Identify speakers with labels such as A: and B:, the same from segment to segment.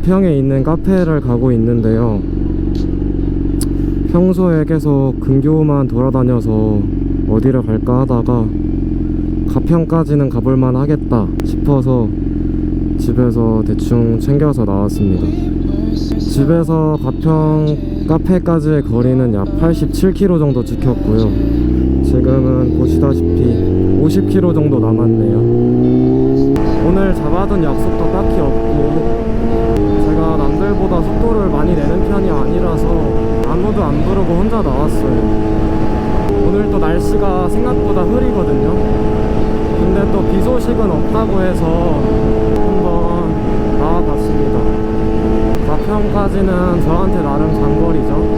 A: 가평에 있는 카페를 가고 있는데요. 평소에 계속 근교만 돌아다녀서 어디를 갈까 하다가 가평까지는 가볼만 하겠다 싶어서 집에서 대충 챙겨서 나왔습니다. 집에서 가평 카페까지의 거리는 약 87km 정도 찍혔고요. 지금은 보시다시피 50km 정도 남았네요. 오늘 잡아둔 약속도 딱히 없고 남들보다 속도를 많이 내는 편이 아니라서 아무도 안 부르고 혼자 나왔어요. 오늘 또 날씨가 생각보다 흐리거든요. 근데 또 비 소식은 없다고 해서 한번 나와봤습니다. 가평까지는 저한테 나름 장거리죠.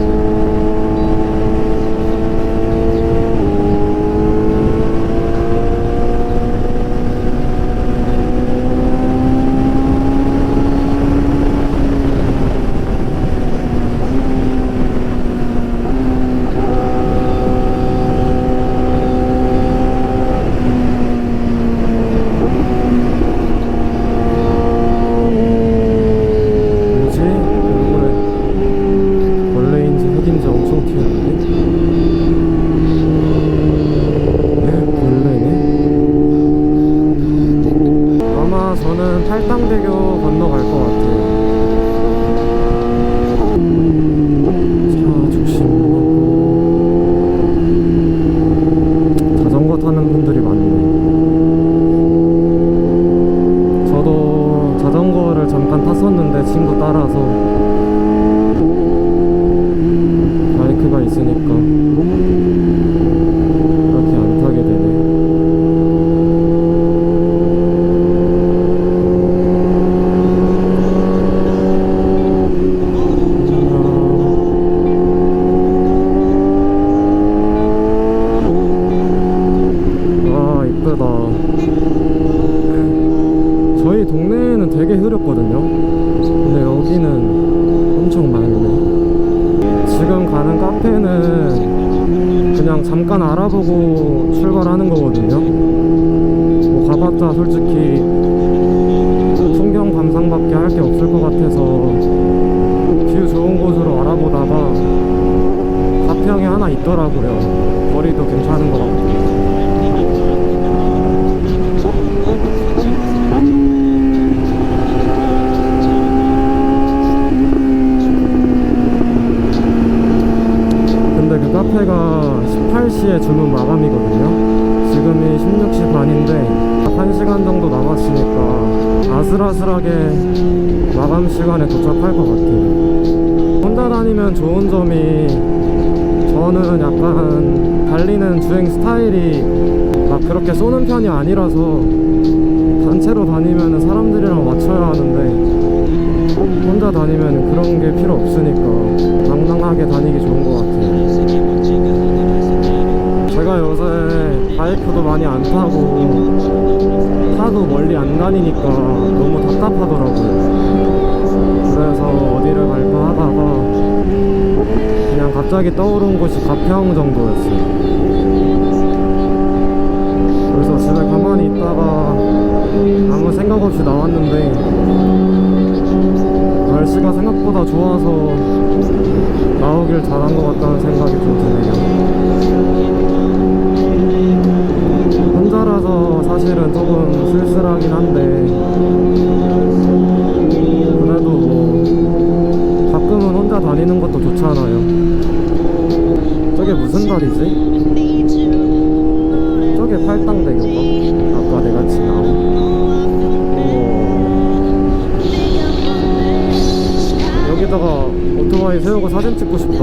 A: 있더라고요. 거리도 괜찮은 것 같고. 근데 그 카페가 18시에 주문 마감이거든요. 지금이 16시 반인데 딱 1시간 정도 남았으니까 아슬아슬하게 마감 시간에 도착할 것 같아요. 혼자 다니면 좋은 점이 저는 약간 달리는 주행 스타일이 막 그렇게 쏘는 편이 아니라서 단체로 다니면 사람들이랑 맞춰야 하는데 혼자 다니면 그런 게 필요 없으니까 당당하게 다니기 좋은 것 같아요. 제가 요새 바이크도 많이 안 타고 타도 멀리 안 다니니까 너무 답답하더라고요. 그래서 어디를 갈까 하다가 그냥 갑자기 떠오른 곳이 가평 정도였어요. 그래서 집에 가만히 있다가 아무 생각 없이 나왔는데 날씨가 생각보다 좋아서 나오길 잘한 것 같다는 생각이 좀 드네요. 혼자라서 사실은 조금 쓸쓸하긴 한데 그래도 혼자 다니는 것도 좋잖아요. 저게 무슨 다리지? 저게 팔당대교인가? 아까 내가 지나온. 여기다가 오토바이 세우고 사진 찍고 싶다.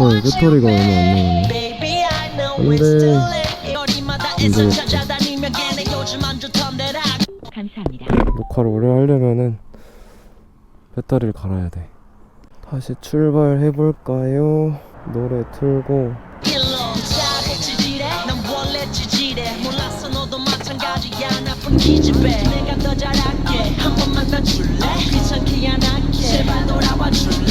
A: 어, 배터리가 얼마 안 남았네. 근데 안
B: 좋던데라.
C: 감사합니다.
A: 녹화를 오래 하려면은 배터리를 갈아야 돼. 다시 출발해 볼까요? 노래 틀고.
B: 내가 더 잘할게. 한 번만 더 줄래? 귀찮게 안 할게. 제발 돌아와 줄래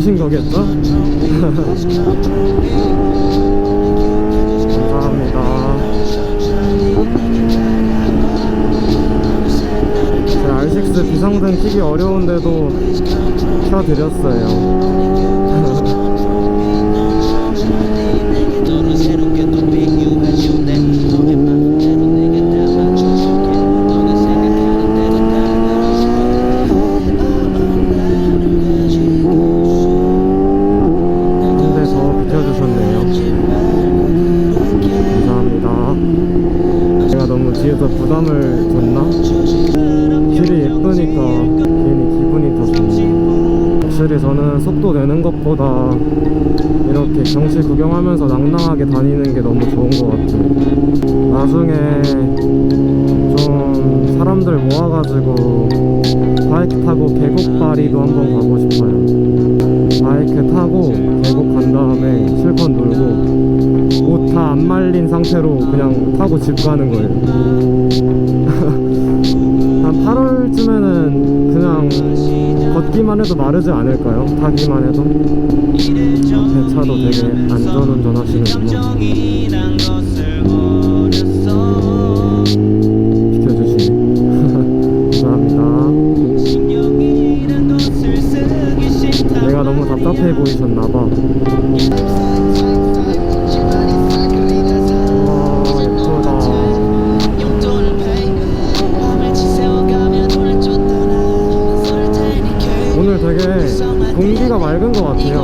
A: 길 비켜주신 거겠죠? 감사합니다. 제 R6 비상등 켜기 어려운데도 켜드렸어요. 속도 내는 것보다 이렇게 경치 구경하면서 낭낭하게 다니는 게 너무 좋은 것 같아요. 나중에 좀 사람들 모아가지고 바이크 타고 계곡바리도 한번 가고 싶어요. 바이크 타고 계곡 간 다음에 실컷 놀고 옷 다 안 말린 상태로 그냥 타고 집 가는 거예요. 한 8월쯤에는 그냥 걷기만 해도 마르지 않을까요? 타기만 해도 앞에 차도 되게 안전운전 하시는구나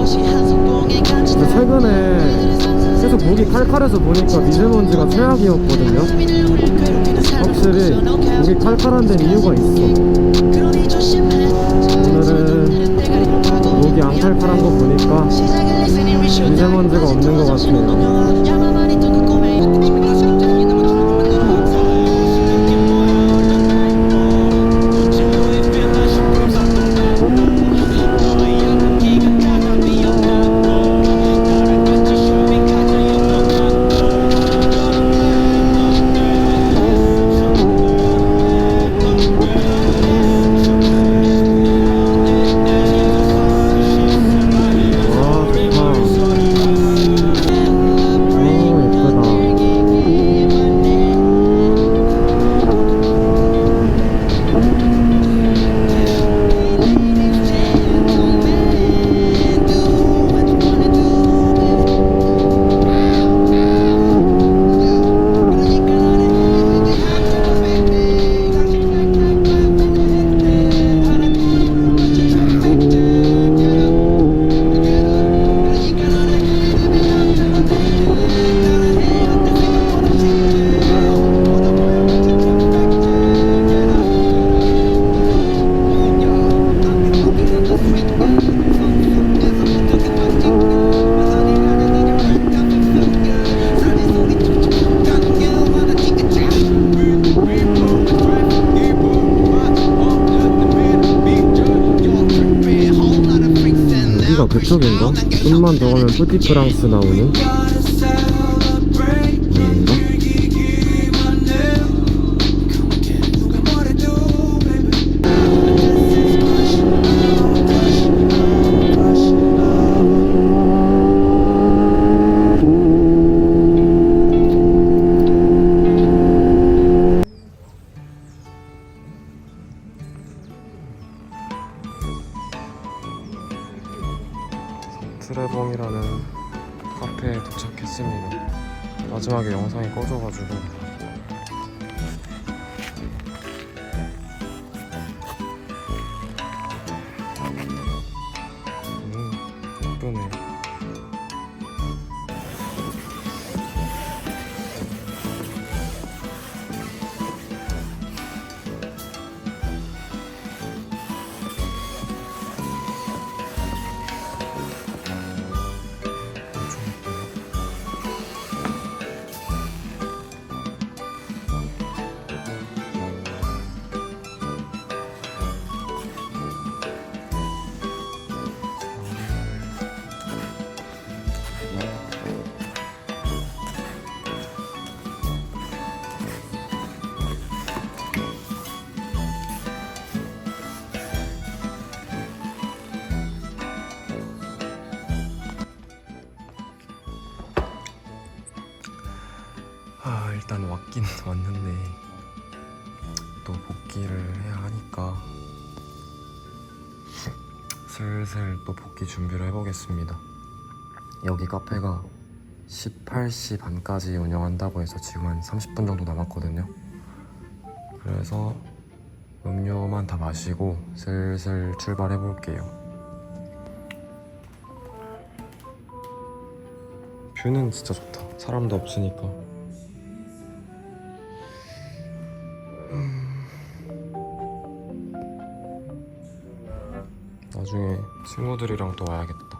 A: 같아요 근데 최근에 계속 목이 칼칼해서 보니까 미세먼지가 최악이었거든요. 확실히 목이 칼칼한 데는 이유가 있어. 오늘은 목이 안 칼칼한 거 보니까 미세먼지가 없는 것 같아요 이쪽인가? 좀만 더 가면 뿌띠프랑스 나오는 아닌가? 트레봉이라는 카페에 도착했습니다. 마지막에 영상이 꺼져가지고 슬슬 또 복귀 준비를 해보겠습니다. 여기 카페가 18시 반까지 운영한다고 해서 지금 한 30분 정도 남았거든요. 그래서 음료만 다 마시고 슬슬 출발해 볼게요. 뷰는 진짜 좋다. 사람도 없으니까 나중에 친구들이랑 또 와야겠다.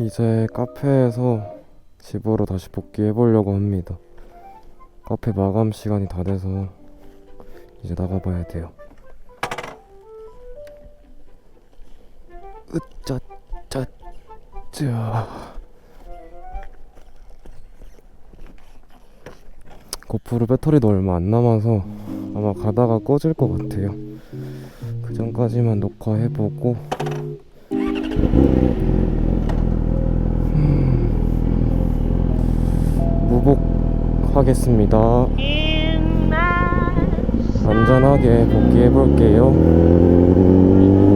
A: 이제 카페에서 집으로 다시 복귀해 보려고 합니다. 카페 마감 시간이 다 돼서 이제 나가봐야 돼요. 으짜짜짜. 고프로 배터리도 얼마 안 남아서 아마 가다가 꺼질 것 같아요. 그 전까지만 녹화해보고 하겠습니다. 안전하게 복귀해 볼게요.